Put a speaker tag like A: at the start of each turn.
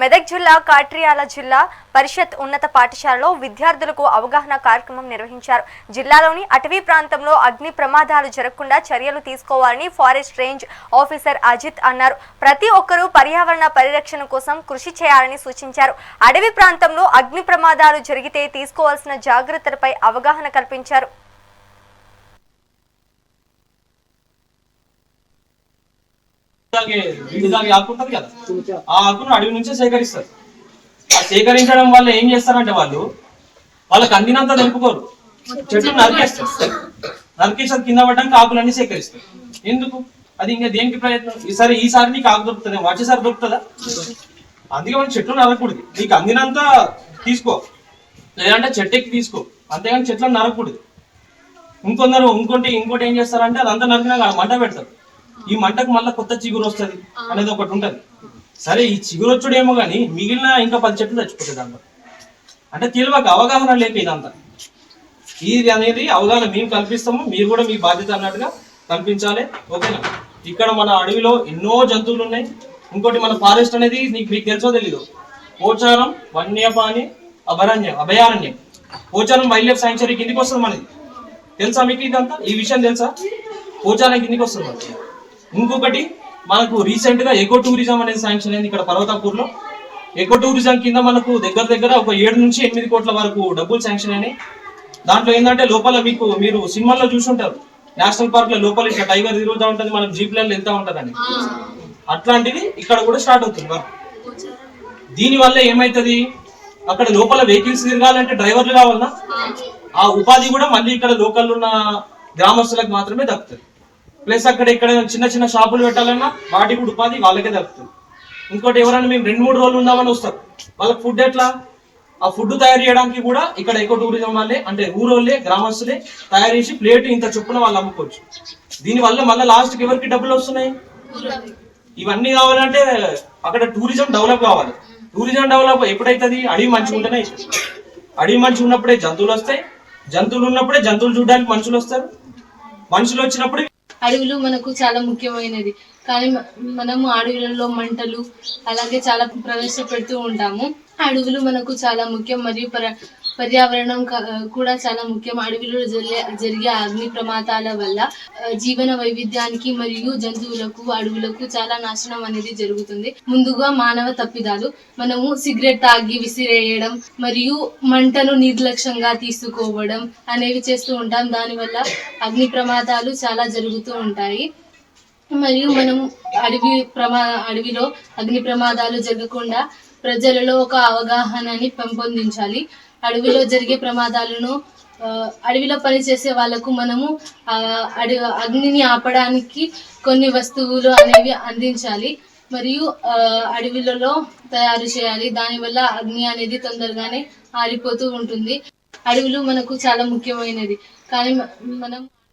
A: మెదక్ జిల్లా కాట్రియాల జిల్లా పరిషత్ ఉన్నత పాఠశాలలో విద్యార్థులకు అవగాహన కార్యక్రమం నిర్వహించారు. జిల్లాలోని అటవీ ప్రాంతంలో అగ్ని ప్రమాదాలు జరగకుండా చర్యలు తీసుకోవాలని ఫారెస్ట్ రేంజ్ ఆఫీసర్ అజిత్ అన్నారు. ప్రతి ఒక్కరూ పర్యావరణ పరిరక్షణ కోసం కృషి చేయాలని సూచించారు. అడవి ప్రాంతంలో అగ్ని ప్రమాదాలు జరిగితే తీసుకోవాల్సిన జాగ్రత్తలపై అవగాహన కల్పించారు.
B: కదా. ఆ ఆకును అడవి నుంచే సేకరిస్తారు. ఆ సేకరించడం వల్ల ఏం చేస్తారంటే వాళ్ళు వాళ్ళకి అందినంత తెలుపుకోరు. చెట్టు నరికేస్తారు. నరికేసారి కింద పడ్డానికి ఆకులన్నీ సేకరిస్తారు. ఎందుకు? అది ఇంకా దేనికి ప్రయత్నం? ఈసారి ఈసారి నీకు ఆకు దొరుకుతుంది? వచ్చేసారి దొరుకుతుందా? అందుకే మనం చెట్లు నరకకూడదు నీకు అందినంత తీసుకో. లేదంటే చెట్టు ఎక్కి తీసుకో. అంతేగాని చెట్లను నరకకూడదు ఇంకొందరు ఇంకోటి ఇంకోటి ఏం చేస్తారంటే అదంతా నరికినా మంట పెడతారు. ఈ మంటకు మళ్ళీ కొత్త చిగురు వస్తుంది అనేది ఒకటి ఉంటుంది. సరే ఈ చిగురు వచ్చుడేమో కానీ మిగిలిన ఇంకా పది చెట్లు చచ్చిపోతాయి దాంట్లో. అంటే తెలియక అవగాహన లేక ఇదంతా. ఇది అనేది అవగాహన మేము కల్పిస్తాము మీరు కూడా మీ బాధ్యత అన్నట్టుగా కల్పించాలి. ఓకేనా? ఇక్కడ మన అడవిలో ఎన్నో జంతువులు ఉన్నాయి. ఇంకోటి మన ఫారెస్ట్ అనేది మీకు తెలుసో తెలీదు? పోచారం వన్యపాణి అభయారణ్యం అభయారణ్యం. పోచారం వైల్డ్ లైఫ్ సాంక్చురీ కిందికి వస్తుంది మనది. తెలుసా మీకు ఇదంతా? ఈ విషయం తెలుసా? పోచారం కిందికి వస్తుంది మనకి ఇంకొకటి మనకు రీసెంట్గా ఎకో టూరిజం అనేది శాంక్షన్ అయింది ఇక్కడ పర్వతాపూర్లో ఎకో టూరిజం కింద మనకు దగ్గర దగ్గర ఒక ఏడు నుంచి ఎనిమిది కోట్ల వరకు డబ్బులు శాంక్షన్ అయినాయి. దాంట్లో ఏంటంటే లోపల మీకు మీరు సినిమాల్లో చూసుంటారు. నేషనల్ పార్క్లో లోపల ఇట్లా టైగర్ తిరుగుతూ ఉంటది మనం జీప్ లైన్ వెళ్తా ఉంటదని. అట్లాంటిది ఇక్కడ కూడా స్టార్ట్ అవుతుంది వర్క్. దీని వల్ల ఏమైతది? అక్కడ లోపల వెహికల్స్ తిరగాలంటే డ్రైవర్లు కావాలన్నా ఆ ఉపాధి కూడా మళ్ళీ ఇక్కడ లోకల్ ఉన్న గ్రామస్తులకు మాత్రమే దక్కుతుంది. ప్లస్ అక్కడ ఇక్కడ చిన్న చిన్న షాపులు పెట్టాలన్నా వాటికి కూడా ఉపాధి వాళ్ళకే దక్కుతుంది. ఇంకోటి ఎవరైనా మేము రెండు మూడు రోజులు ఉందామని వస్తారు. వాళ్ళకి ఫుడ్ ఎట్లా? ఆ ఫుడ్ తయారు చేయడానికి కూడా ఇక్కడ ఎకో టూరిజం వాళ్ళే అంటే ఊరోళ్ళే గ్రామస్తులే తయారు చేసి ప్లేట్ ఇంత చొప్పున వాళ్ళు అమ్ముకోవచ్చు. దీని వల్ల మళ్ళీ లాస్ట్కి ఎవరికి డబ్బులు వస్తున్నాయి? ఇవన్నీ కావాలంటే అక్కడ టూరిజం డెవలప్ కావాలి. టూరిజం డెవలప్ ఎప్పుడైతుంది? అడవి మంచిగా ఉంటేనే అడవి మంచిగా ఉన్నప్పుడే జంతువులు వస్తాయి. జంతువులు ఉన్నప్పుడే జంతువులు చూడడానికి మనుషులు వస్తారు. మనుషులు వచ్చినప్పుడు
C: అడవులు మనకు చాలా ముఖ్యమైనది. కానీ మనము అడవులలో మంటలు అలాగే చాలా ప్రవేశపెడుతూ ఉంటాము. అడవులు మనకు చాలా ముఖ్యం మరియు పర్యావరణం కూడా చాలా ముఖ్యం. అడవిలో జరిగే జరిగే అగ్ని ప్రమాదాల వల్ల జీవన వైవిధ్యానికి మరియు జంతువులకు అడవులకు చాలా నాశనం అనేది జరుగుతుంది. ముందుగా మానవ తప్పిదాలు. మనము సిగరెట్ తాగి విసిరేయడం మరియు మంటను నిర్లక్ష్యంగా తీసుకోవడం అనేవి చేస్తూ ఉంటాం. దానివల్ల అగ్ని ప్రమాదాలు చాలా జరుగుతూ ఉంటాయి. మరియు మనం అడవి ప్రమా అడవిలో అగ్ని ప్రమాదాలు జరగకుండా ప్రజలలో ఒక అవగాహనని పెంపొందించాలి. అడవిలో జరిగే ప్రమాదాలను అడవిలో పనిచేసే వాళ్ళకు మనము ఆ, అడి అగ్నిని ఆపడానికి కొన్ని వస్తువులు అనేవి అందించాలి. మరియు ఆ, అడవిలలో తయారు చేయాలి. దానివల్ల అగ్ని అనేది తొందరగానే ఆరిపోతూ ఉంటుంది. అడవులు మనకు చాలా ముఖ్యమైనది కానీ మనం